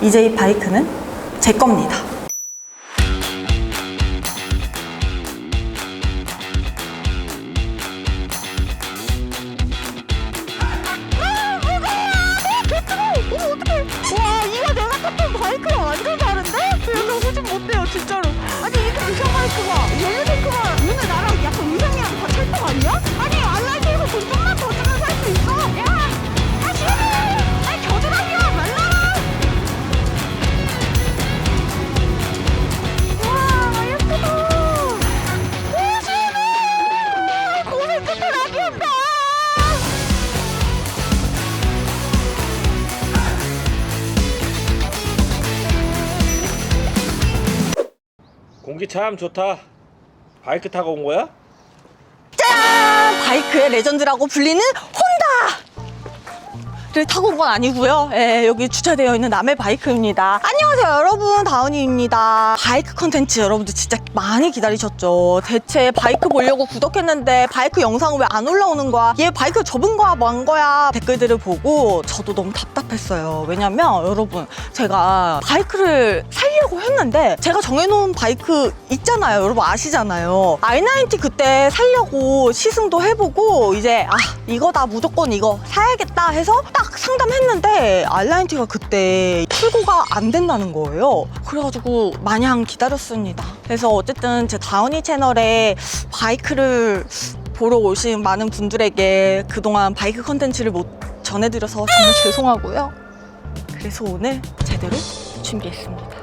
이제 이 바이크는 제 겁니다. 공기 참 좋다. 바이크 타고 온 거야? 짠! 바이크의 레전드라고 불리는 혼다! 를 타고 온 건 아니고요. 예, 여기 주차되어 있는 남의 바이크입니다. 안녕하세요, 여러분. 다운이입니다. 바이크 컨텐츠 여러분들 진짜 많이 기다리셨죠. 대체 바이크 보려고 구독했는데 바이크 영상은 왜안 올라오는 거야? 얘 바이크 접은 거야, 뭔 거야? 댓글들을 보고 저도 너무 답답했어요. 왜냐면 여러분, 제가 바이크를 살려고 했는데 제가 정해놓은 바이크 있잖아요. 여러분 아시잖아요. i90 그때 살려고 시승도 해보고 이제 아 이거 다 무조건 이거 사야겠다 해서 딱 상담했는데 알라인티가 그때 출고가 안 된다는 거예요. 그래가지고 마냥 기다렸습니다. 그래서 어쨌든 제 다운이 채널에 바이크를 보러 오신 많은 분들에게 그동안 바이크 컨텐츠를 못 전해드려서 정말 죄송하고요. 그래서 오늘 제대로 준비했습니다.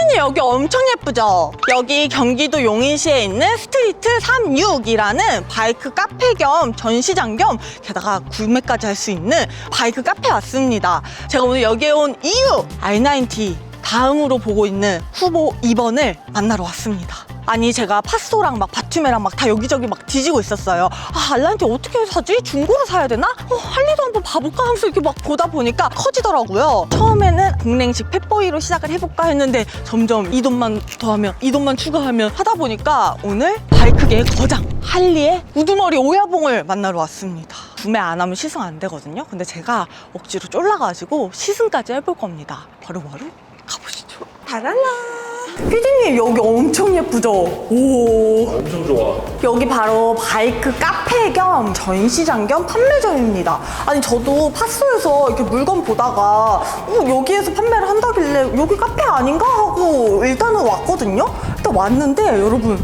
피디님 여기 엄청 예쁘죠? 여기 경기도 용인시에 있는 스트리트 36이라는 바이크 카페 겸 전시장 겸 게다가 구매까지 할 수 있는 바이크 카페 왔습니다. 제가 오늘 여기에 온 이유 R90 다음으로 보고 있는 후보 2번을 만나러 왔습니다. 아니 제가 파소랑 막 바투메랑 막 다 여기저기 막 뒤지고 있었어요. 아 알란티 어떻게 사지? 중고로 사야 되나? 어, 할리도 한번 봐볼까 하면서 이렇게 막 보다 보니까 커지더라고요. 처음에는 공랭식 펫보이로 시작을 해볼까 했는데 점점 이 돈만 더하면 이 돈만 추가하면 하다 보니까 오늘 바이크계의 거장 할리의 우두머리 오야봉을 만나러 왔습니다. 구매 안 하면 시승 안 되거든요. 근데 제가 억지로 쫄라가지고 시승까지 해볼 겁니다. 바로바로 가보시죠. 다랄라. 피디님 여기 엄청 예쁘죠? 오. 엄청 좋아. 여기 바로 바이크 카페 겸 전시장 겸 판매점입니다. 아니 저도 파스에서 이렇게 물건 보다가 어, 여기에서 판매를 한다길래 여기 카페 아닌가 하고 일단은 왔거든요. 일단 왔는데 여러분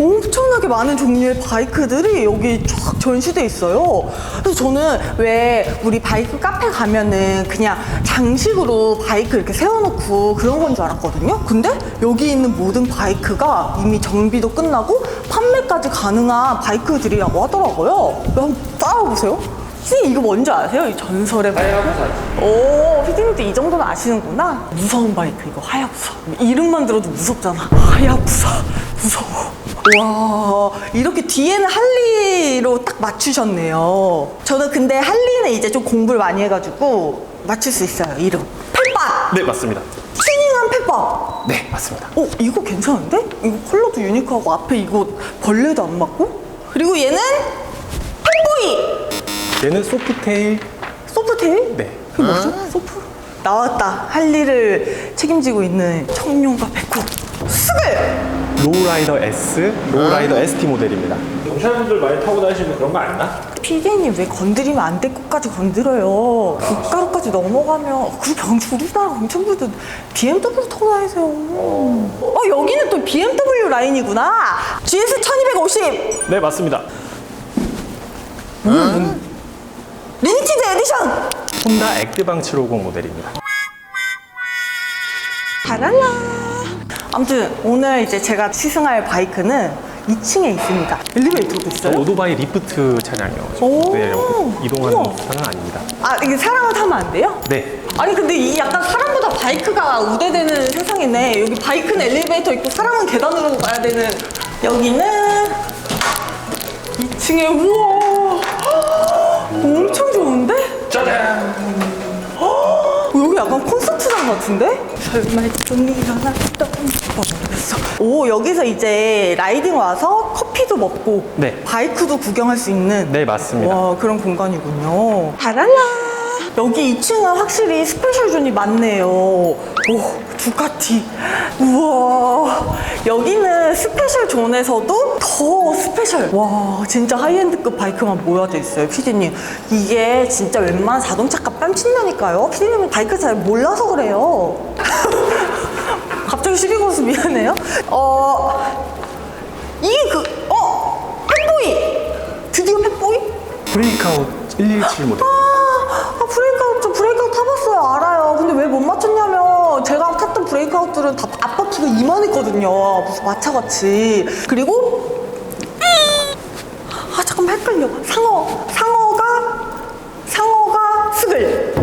엄청나게 많은 종류의 바이크들이 여기 쫙 전시돼 있어요. 그래서 저는 왜 우리 바이크 카페 가면은 그냥 장식으로 바이크 이렇게 세워놓고 그런 건 줄 알았거든요. 근데 여기 있는 모든 바이크가 이미 정비도 끝나고 판매까지 가능한 바이크들이라고 하더라고요. 한번 따라보세요. 선생님 이거 뭔지 아세요? 이 전설의 바이크? 오, 피디님도 이 정도는 아시는구나. 무서운 바이크 이거 하야부사. 이름만 들어도 무섭잖아. 하야부사 무서워. 와, 이렇게 뒤에는 할리로 딱 맞추셨네요. 저는 근데 할리는 이제 좀 공부를 많이 해가지고 맞출 수 있어요. 이름. 펠바. 네 맞습니다. 튜닝한 펠바. 네 맞습니다. 어, 이거 괜찮은데? 이거 컬러도 유니크하고 앞에 이거 벌레도 안 맞고? 그리고 얘는 팬보이. 얘는 소프테일. 소프테일? 네. 그게 뭐죠? 소프? 나왔다. 할 일을 책임지고 있는 청룡과 백호. 스글! 로우라이더 S, 로우라이더 ST 모델입니다. 경찰분들 많이 타고 다니시는 그런 거 아니나? 피디님 왜 건드리면 안 될 것까지 건드려요. 국가로까지 넘어가면 그리고 경주 우리나라 경찰분들 BMW 타고 다니세요. 어 여기는 또 BMW 라인이구나. GS 1250 네 맞습니다. 리미티드 에디션. 혼다 액드방 750 모델입니다. 바랄라. 아무튼 오늘 이제 제가 시승할 바이크는 2층에 있습니다. 엘리베이터도 있어요? 오토바이 리프트 차량이요. 오. 네, 이동하는 우와. 차는 아닙니다. 아 이게 사람을 타면 안 돼요? 네. 아니 근데 이 약간 사람보다 바이크가 우대되는 세상이네. 여기 바이크는 엘리베이터 있고 사람은 계단으로 가야 되는. 여기는 2층에 우와 엄청 좋은데? 짜잔! 약간 콘서트장 같은데? 설마 좀 일어났던 모르겠어. 오 여기서 이제 라이딩 와서 커피도 먹고 네. 바이크도 구경할 수 있는 네 맞습니다. 와 그런 공간이군요. 달랄라. 여기 2층은 확실히 스페셜 존이 많네요. 오, 두카티. 우와. 여기는 스페셜 존에서도 더 스페셜. 와, 진짜 하이엔드급 바이크만 모여져 있어요, 피디님. 이게 진짜 웬만한 자동차값 뺨친다니까요. 피디님은 바이크 잘 몰라서 그래요. 갑자기 시비 걸어서 미안해요. 어, 이게 그, 어, 펫보이! 드디어 펫보이? 브레이크아웃 117 모델. 아, 브레이크아웃, 저 브레이크아웃 타봤어요. 알아요. 근데 왜 못 맞췄냐면, 제가 탔던 브레이크아웃들은 다 앞바퀴가 이만했거든요. 무슨 마차같이. 그리고, 아, 잠깐만 헷갈려. 상어, 상어가, 상어가 스글.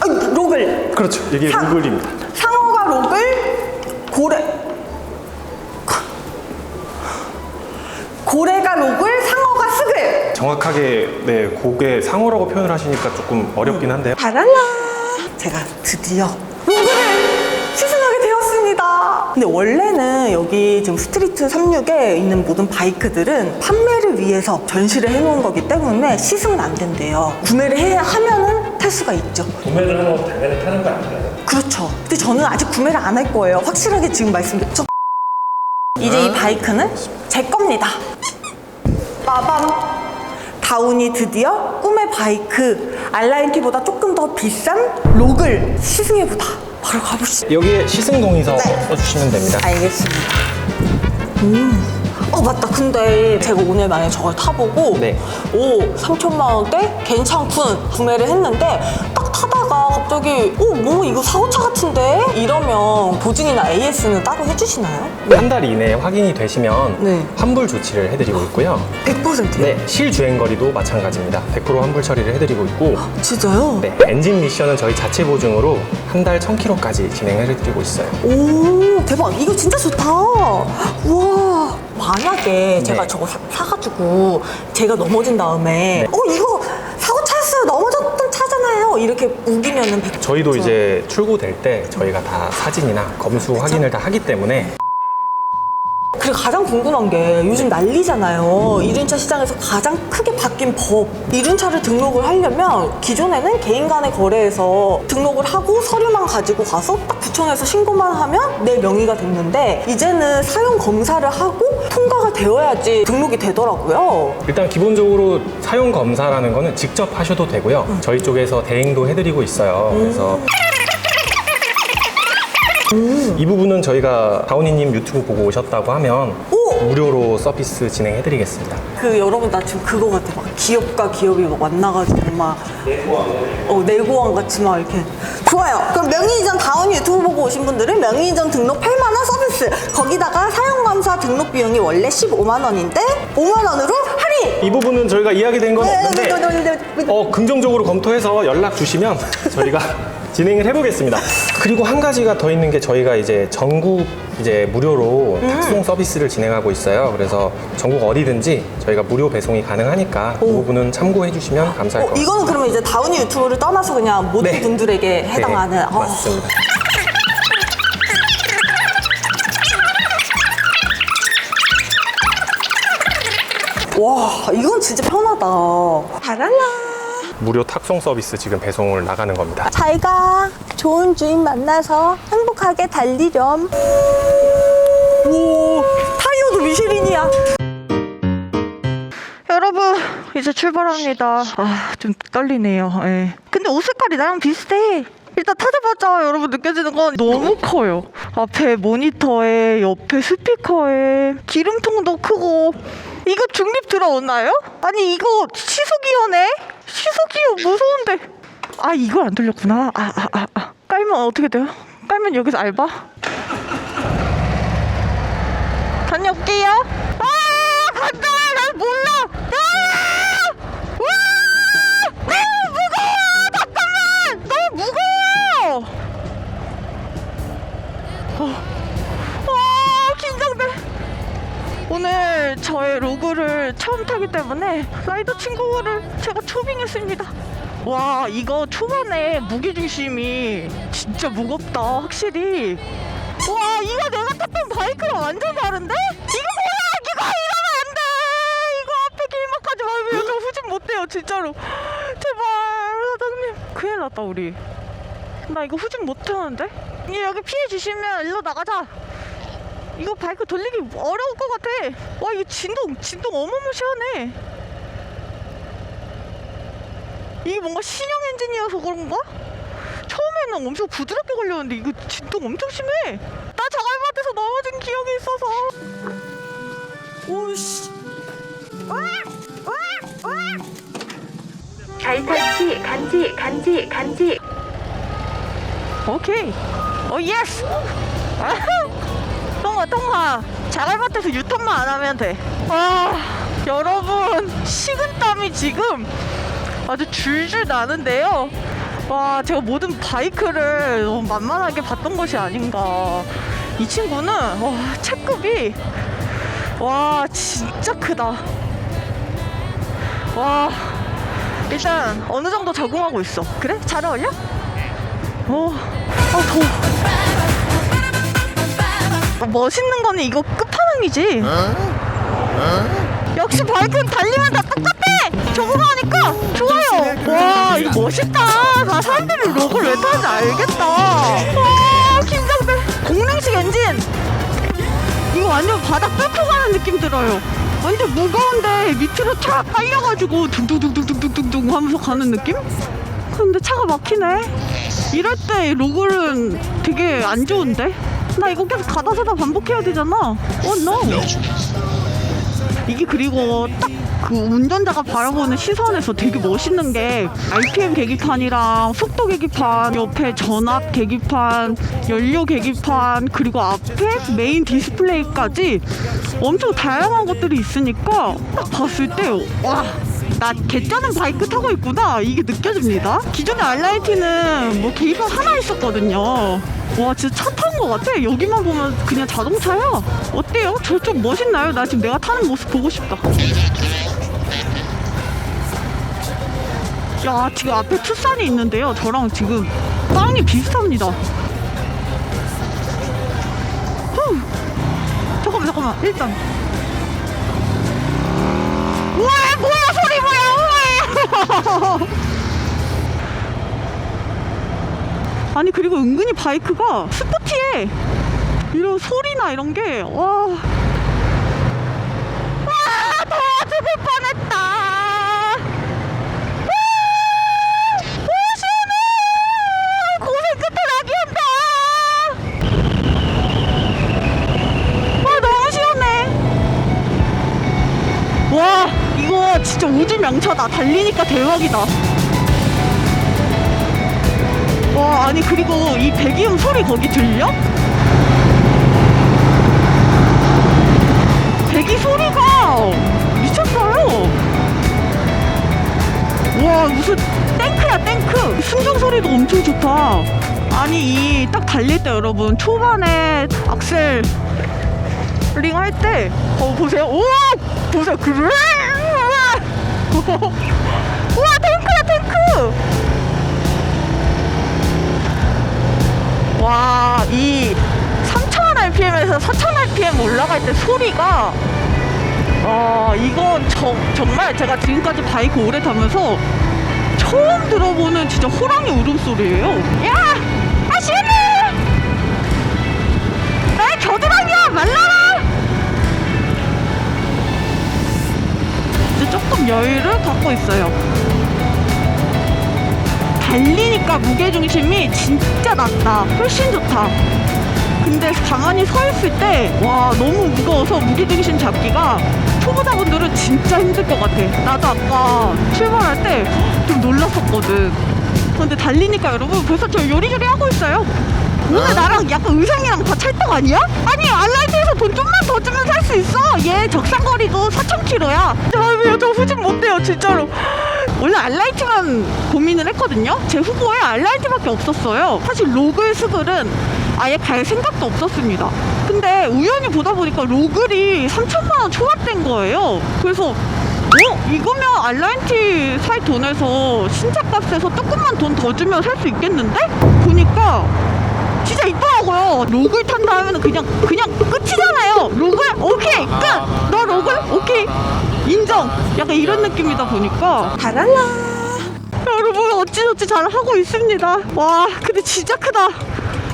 아, 로글. 그렇죠. 이게 사- 루글입니다. 상어가 로글, 고래. 고래가 로글, 상어가 스글. 정확하게 네 고개 상어라고 표현을 하시니까 조금 어렵긴 한데요. 바랄라! 제가 드디어 로그를 시승하게 되었습니다. 근데 원래는 여기 지금 스트리트 36에 있는 모든 바이크들은 판매를 위해서 전시를 해놓은 거기 때문에 시승은 안 된대요. 구매를 해, 하면은 탈 수가 있죠. 구매를 하면 당연히 타는 거 아닌가요? 그렇죠. 근데 저는 아직 구매를 안 할 거예요. 확실하게 지금 말씀드렸죠 이제 이 바이크는 제 겁니다. 빠밤 다운이 드디어 꿈의 바이크 알라인티보다 조금 더 비싼 록을 시승해보다 바로 가보시죠 여기에 시승 동의서 네. 써주시면 됩니다. 알겠습니다 음. 어 맞다 근데 제가 오늘 만약에 저걸 타보고 네. 오 3천만 원대 괜찮군 구매를 했는데 딱 타다가 갑자기 어 뭐 이거 사고차 같은데 이러면 보증이나 AS는 따로 해주시나요? 한 달 이내에 확인이 되시면 네. 환불 조치를 해드리고 있고요. 100%요? 네, 실주행 거리도 마찬가지입니다. 100% 환불 처리를 해드리고 있고 진짜요? 네, 엔진 미션은 저희 자체 보증으로 한 달 1000km까지 진행해드리고 있어요. 오 대박 이거 진짜 좋다 우와 만약에 제가 네. 저거 사, 사가지고 제가 넘어진 다음에 어 이거 사고 찼어요 넘어졌던 이렇게 우기면은 백- 저희도 이제 출고될 때 저희가 다 사진이나 검수 확인을 다 하기 때문에 그리고 가장 궁금한 게 요즘 난리잖아요. 이륜차 시장에서 가장 크게 바뀐 법. 이륜차를 등록을 하려면 기존에는 개인 간의 거래에서 등록을 하고 서류만 가지고 가서 딱 구청에서 신고만 하면 내 명의가 됐는데 이제는 사용 검사를 하고 통과가 되어야지 등록이 되더라고요. 일단 기본적으로 사용 검사라는 거는 직접 하셔도 되고요. 저희 쪽에서 대행도 해드리고 있어요. 그래서 이 부분은 저희가 다운이님 유튜브 보고 오셨다고 하면 오! 무료로 서비스 진행해드리겠습니다. 그 여러분 나 지금 그거 같아 막 기업과 기업이 막 만나가지고 막 어, 내고왕 같이 막 이렇게 좋아요 그럼 명의이전 다운 유튜브 보고 오신 분들은 명의이전 등록 8만 원 서비스 거기다가 사용감사 등록 비용이 원래 15만 원인데 5만 원으로 할인 이 부분은 저희가 이야기된 건 네, 없는데 네, 네, 네, 네. 어, 긍정적으로 검토해서 연락 주시면 저희가 진행을 해보겠습니다. 그리고 한 가지가 더 있는 게 저희가 이제 전국 이제 무료로 음. 탁송 서비스를 진행하고 있어요. 그래서 전국 어디든지 저희가 무료 배송이 가능하니까 그 부분은 참고해 주시면 감사할 어, 것 같습니다. 이거는 그러면 이제 다운이 유튜브를 떠나서 그냥 모든 네. 분들에게 해당하는 네, 어, 맞습니다. 와 이건 진짜 편하다 바랄라 무료 탁송 서비스 지금 배송을 나가는 겁니다. 잘가 좋은 주인 만나서 행복하게 달리렴. 오 타이어도 미쉐린이야. 여러분 이제 출발합니다. 아 좀 떨리네요. 예. 근데 옷 색깔이 나랑 비슷해. 일단 타자마자 여러분 느껴지는 건 너무 커요. 앞에 모니터에 옆에 스피커에 기름통도 크고 이거 중립 들어오나요? 아니 이거 시소기어네? 시소기어 무서운데 아 이걸 안 돌렸구나 아 아, 아, 아. 깔면 어떻게 돼요? 깔면 여기서 알바? 다녀올게요 아 간다 난 몰라 아! 와! 너무 무거워 잠깐만 너무 무거워 어. 아 긴장돼 오늘 저의 로그를 처음 타기 때문에 라이더 친구를 제가 초빙했습니다. 와 이거 초반에 무게중심이 진짜 무겁다 확실히. 와 이거 내가 탔던 바이크랑 완전 다른데? 이거 뭐야 이거 이러면 안 돼. 이거 앞에 길막하지 말고 이거 후진 못 돼요 진짜로. 제발 사장님. 큰일 났다 우리 나 이거 후진 못하는데? 예, 여기 피해 주시면 일로 나가자 이거 바이크 돌리기 어려울 것 같아 와 이거 진동 진동 어마무시하네 이게 뭔가 신형 엔진이어서 그런가? 처음에는 엄청 부드럽게 걸렸는데 이거 진동 엄청 심해 나 자갈밭에서 넘어진 기억이 있어서 오씨 잘 터치 간지 간지 간지 오케이. 오 예스. 아하. 통과 통과. 자갈밭에서 유턴만 안 하면 돼. 아 여러분 식은땀이 지금 아주 줄줄 나는데요. 와 제가 모든 바이크를 너무 만만하게 봤던 것이 아닌가. 이 친구는 와 체급이 와 진짜 크다. 와 일단 어느 정도 적응하고 있어. 그래? 잘 어울려? 어, 아 더워. 어, 멋있는 거는 이거 끝판왕이지. 역시 바이크는 달리면 다 똑같아. 적응하니까 좋아요. 와 이거 멋있다. 다 사람들이 로고를 왜 타는지 알겠다. 와 긴장돼. 공랭식 엔진. 이거 완전 바닥 뚫고 가는 느낌 들어요. 완전 무거운데 밑으로 차 깔려가지고 둥둥둥둥둥둥둥 하면서 가는 느낌? 근데 차가 막히네. 이럴 때 로글은 되게 안 좋은데? 나 이거 계속 가다 서다 반복해야 되잖아. 어, no. 이게 그리고 딱 그 운전자가 바라보는 시선에서 되게 멋있는 게 RPM 계기판이랑 속도 계기판, 옆에 전압 계기판, 연료 계기판, 그리고 앞에 메인 디스플레이까지 엄청 다양한 것들이 있으니까 딱 봤을 때 와. 나 개쩌는 바이크 타고 있구나. 이게 느껴집니다. 기존의 알라이티는 뭐 계기판 하나 있었거든요. 와 진짜 차 타는 것 같아. 여기만 보면 그냥 자동차야. 어때요? 저 좀 멋있나요? 나 지금 내가 타는 모습 보고 싶다. 야 지금 앞에 투싼이 있는데요. 저랑 지금 빵이 비슷합니다. 후. 잠깐만 잠깐만. 일단. 우와 뭐야 아니 그리고 은근히 바이크가 스포티해 이런 소리나 이런 게와 와, 더워 죽을 뻔했다 와, 와, 시원해 고생 끝에 낙이 온다 와 너무 시원해 와 이거 진짜 우주 명차다 달리니까 대박이다 와 아니 그리고 이 배기음 소리 거기 들려? 배기 소리가 미쳤어요 와 무슨 탱크야 탱크 순정 소리도 엄청 좋다 아니 이 딱 달릴 때 여러분 초반에 악셀 링 할 때, 어, 보세요. 오! 보세요. 그래! 우와! 우와, 탱크야, 탱크! 와, 이 3000 RPM에서 4000 RPM 올라갈 때 소리가, 어, 이건 저, 정말 제가 지금까지 바이크 오래 타면서 처음 들어보는 진짜 호랑이 울음소리예요. 야! 아, 시원해! 나의 겨드랑이야! 말라 여유를 갖고 있어요. 달리니까 무게중심이 진짜 낮다. 훨씬 좋다. 근데 가만히 서 있을 때, 와, 너무 무거워서 무게중심 잡기가 초보자분들은 진짜 힘들 것 같아. 나도 아까 출발할 때 좀 놀랐었거든. 근데 달리니까 여러분 벌써 저 요리조리 하고 있어요. 오늘 나랑 약간 의상이랑 다 찰떡 아니야? 아니 알라이트에서 돈 좀만 더 주면 살 수 있어. 얘 적상거리도 4,000km야. 왜요? 저 후진 못 돼요 진짜로. 원래 알라이트만 고민을 했거든요. 제 후보에 알라이트밖에 없었어요. 사실 로글 스글은 아예 갈 생각도 없었습니다. 근데 우연히 보다 보니까 로글이 3천만 원 초과된 거예요. 그래서 어? 이거면 알라인티 살 돈에서 신차값에서 조금만 돈 더 주면 살 수 있겠는데? 보니까 진짜 있더라고요. 로글 탄다 하면 그냥 그냥 끝이잖아요. 로글 오케이 끝. 너 로글 오케이 인정. 약간 이런 느낌이다 보니까 달랄라. 여러분 어찌저찌 잘 하고 있습니다. 와 근데 진짜 크다.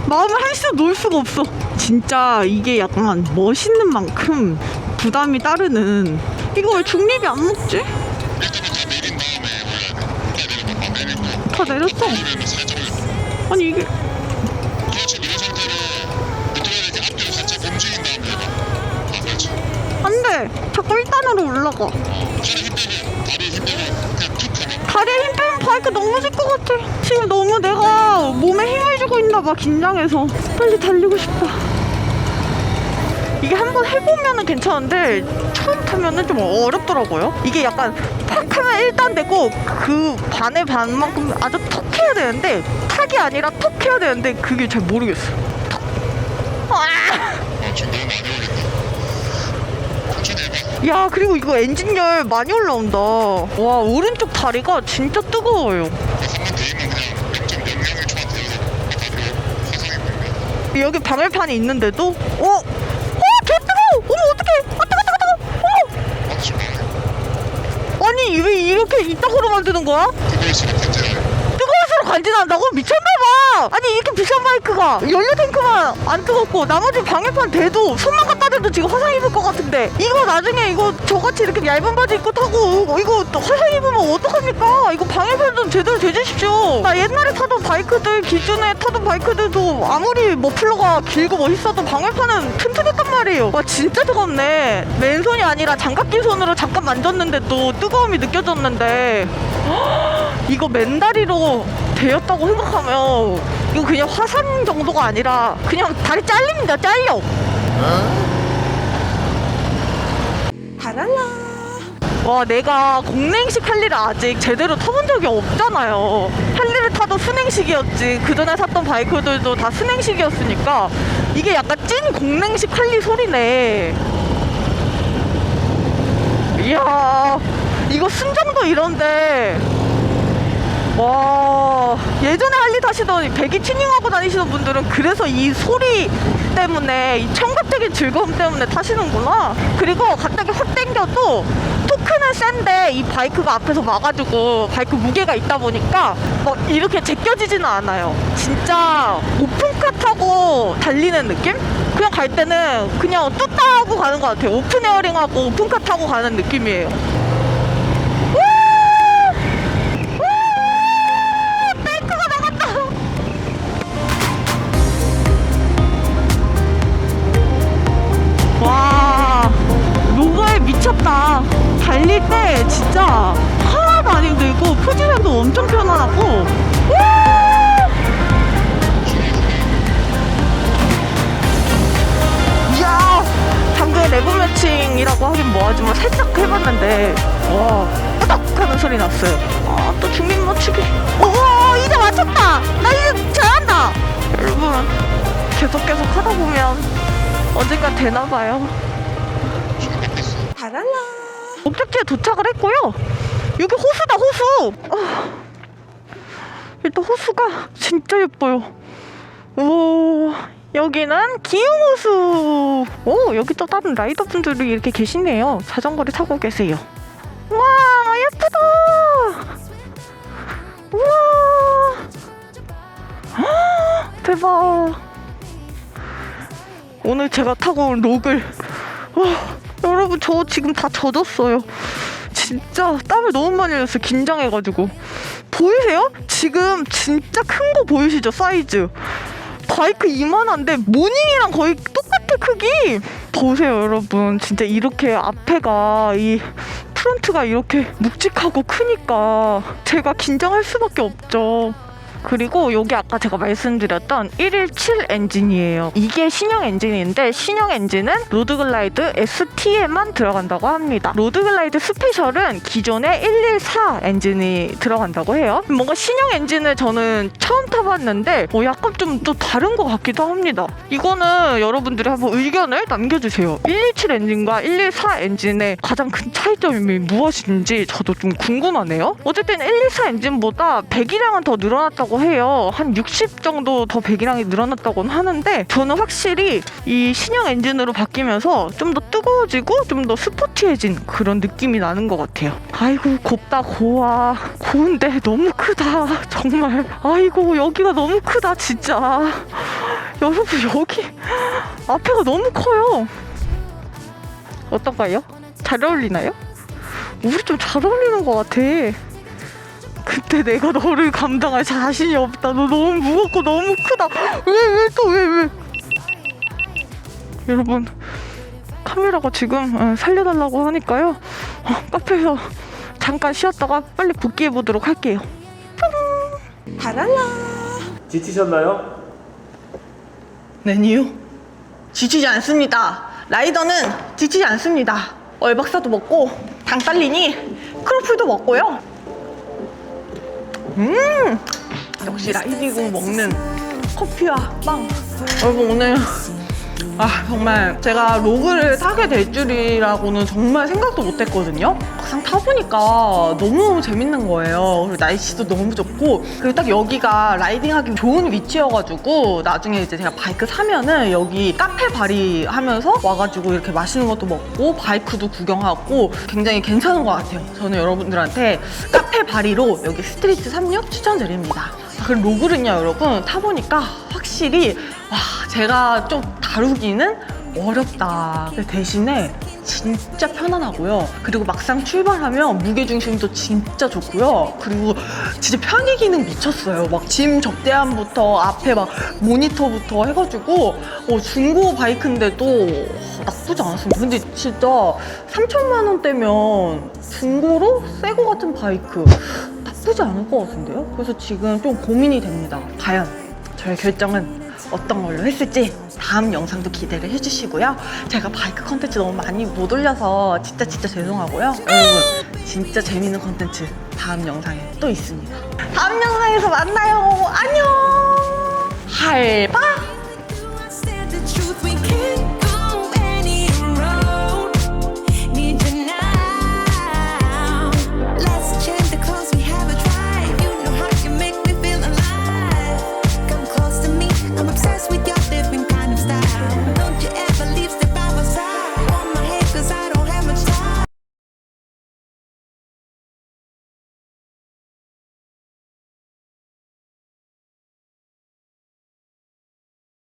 마음을 할수 놓을 수가 없어. 진짜 이게 약간 멋있는 만큼 부담이 따르는. 이거 왜 중립이 안 먹지? 다 내렸어. 아니 이게 돼. 자꾸 1단으로 올라가. 다리에 힘 빼면 바이크 넘어질 것 같아. 지금 너무 내가 몸에 힘을 주고 있나 봐, 긴장해서. 빨리 달리고 싶다. 이게 한번 해보면 은 괜찮은데 처음 타면은 좀 어렵더라고요. 이게 약간 팍 하면 1단 되고 그 반의 반만큼 아주 턱 해야 되는데 탁이 아니라 턱 해야 되는데 그게 잘 모르겠어. 턱. 아! 야 그리고 이거 엔진열 많이 올라온다 와 오른쪽 다리가 진짜 뜨거워요 여기 방열판이 있는데도 어? 어? 개 뜨거워! 어머 어떡해! 아 뜨거 뜨거 뜨거! 어머! 아니 왜 이렇게 이따구로 만드는 거야? 뜨거울수록 간지난다고? 미쳤나봐! 아니 이렇게 비싼 바이크가 연료 탱크만 안 뜨겁고 나머지 방열판 대도 손만 대도 지금 화상 입을 것 같은데. 이거 나중에 이거 저같이 이렇게 얇은 바지 입고 타고 이거 또 화상 입으면 어떡합니까? 이거 방열판 좀 제대로 대주십시오. 나 옛날에 타던 바이크들 기존에 타던 바이크들도 아무리 머플러가 길고 멋있어도 방열판은 튼튼했단 말이에요. 와 진짜 뜨겁네. 맨손이 아니라 장갑 낀 손으로 잠깐 만졌는데 또 뜨거움이 느껴졌는데. 이거 맨다리로 되었다고 생각하면 이거 그냥 화산 정도가 아니라 그냥 다리 잘립니다 잘려 바랄라. 와 내가 공랭식 할리를 아직 제대로 타본 적이 없잖아요. 할리를 타도 순행식이었지. 그 전에 탔던 바이크들도 다 순행식이었으니까 이게 약간 찐 공랭식 할리 소리네. 이야 이거 순정도 이런데. 와 예전에 할리 타시던 배기 튜닝하고 다니시는 분들은 그래서 이 소리 때문에 이 청각적인 즐거움 때문에 타시는구나. 그리고 갑자기 확 땡겨도 토크는 센데 이 바이크가 앞에서 와가지고 바이크 무게가 있다 보니까 뭐 이렇게 제껴지지는 않아요. 진짜 오픈카 타고 달리는 느낌? 그냥 갈 때는 그냥 뚜따 하고 가는 것 같아요. 오픈 에어링하고 오픈카 타고 가는 느낌이에요 미쳤다. 달릴 때 진짜 하나도 안 힘들고 포지션도 엄청 편안하고. 와! 이야, 방금 레브 매칭이라고 하긴 뭐하지만 살짝 해봤는데 와, 빠닥 하는 소리 났어요. 아, 또 중립 맞추기. 오, 이제 맞췄다. 나 이제 잘한다. 여러분, 계속 계속 하다 보면 언젠가 되나 봐요. 바랄라. 목적지에 도착을 했고요. 여기 호수다, 호수. 아, 일단 호수가 진짜 예뻐요. 오, 여기는 기흥호수. 오, 여기 또 다른 라이더분들이 이렇게 계시네요. 자전거를 타고 계세요. 와, 예쁘다. 우와. 헉, 대박. 오늘 제가 타고 온 록을. 와, 여러분, 저 지금 다 젖었어요. 진짜 땀을 너무 많이 흘렸어요. 긴장해가지고. 보이세요? 지금 진짜 큰 거 보이시죠? 사이즈. 바이크 이만한데 모닝이랑 거의 똑같아 크기 보세요 여러분 진짜 이렇게 앞에가 이 프론트가 이렇게 묵직하고 크니까 제가 긴장할 수밖에 없죠 그리고 여기 아까 제가 말씀드렸던 117 엔진이에요. 이게 신형 엔진인데 신형 엔진은 로드글라이드 ST에만 들어간다고 합니다. 로드글라이드 스페셜은 기존의 114 엔진이 들어간다고 해요. 뭔가 신형 엔진을 저는 처음 타봤는데 어, 약간 좀 또 다른 것 같기도 합니다. 이거는 여러분들이 한번 의견을 남겨주세요. 117 엔진과 114 엔진의 가장 큰 차이점이 무엇인지 저도 좀 궁금하네요. 어쨌든 114 엔진보다 배기량은 더 늘어났다고 늘어났다고 해요. 한 60 정도 더 배기량이 늘어났다고는 하는데 저는 확실히 이 신형 엔진으로 바뀌면서 좀 더 뜨거워지고 좀 더 스포티해진 그런 느낌이 나는 것 같아요. 아이고 곱다 고와 고운데 너무 크다 정말. 아이고 여기가 너무 크다 진짜. 여러분 여기 앞에가 너무 커요. 어떤가요? 잘 어울리나요? 우리 좀 잘 어울리는 것 같아. 그때 내가 너를 감당할 자신이 없다. 너 너무 무겁고 너무 크다. 왜, 왜, 또 왜, 왜? 여러분, 카메라가 지금 어, 살려달라고 하니까요. 어, 카페에서 잠깐 쉬었다가 빨리 복귀해 보도록 할게요. 바랄라. 지치셨나요? 아니요. 지치지 않습니다. 라이더는 지치지 않습니다. 얼박사도 먹고 당 딸리니 크로플도 먹고요. 음 역시 라이딩 먹는 커피와 빵. 여러분 오늘 아 정말 제가 로그를 타게 될 줄이라고는 정말 생각도 못했거든요. 막상 타보니까 너무 재밌는 거예요. 그리고 날씨도 너무 좋고 그리고 딱 여기가 라이딩하기 좋은 위치여가지고 나중에 이제 제가 바이크 사면은 여기 카페 발휘하면서 와가지고 이렇게 맛있는 것도 먹고 바이크도 구경하고 굉장히 괜찮은 것 같아요. 저는 여러분들한테 카페 발휘로 여기 스트리트 36 추천드립니다. 아, 그리고 로그는요 여러분. 타보니까 확실히 와 제가 좀 다루기는 어렵다 대신에 진짜 편안하고요. 그리고 막상 출발하면 무게중심도 진짜 좋고요. 그리고 진짜 편의 기능 미쳤어요. 막 짐 접대함부터 앞에 막 모니터부터 해가지고 어, 중고 바이크인데도 나쁘지 않았습니다. 근데 진짜 3천만 원대면 중고로 새 거 같은 바이크 나쁘지 않을 것 같은데요? 그래서 지금 좀 고민이 됩니다. 과연 저의 결정은 어떤 걸로 했을지 다음 영상도 기대를 해주시고요. 제가 바이크 컨텐츠 너무 많이 못 올려서 진짜 진짜 죄송하고요. 여러분 진짜 재밌는 컨텐츠 다음 영상에 또 있습니다. 다음 영상에서 만나요. 안녕. 할바.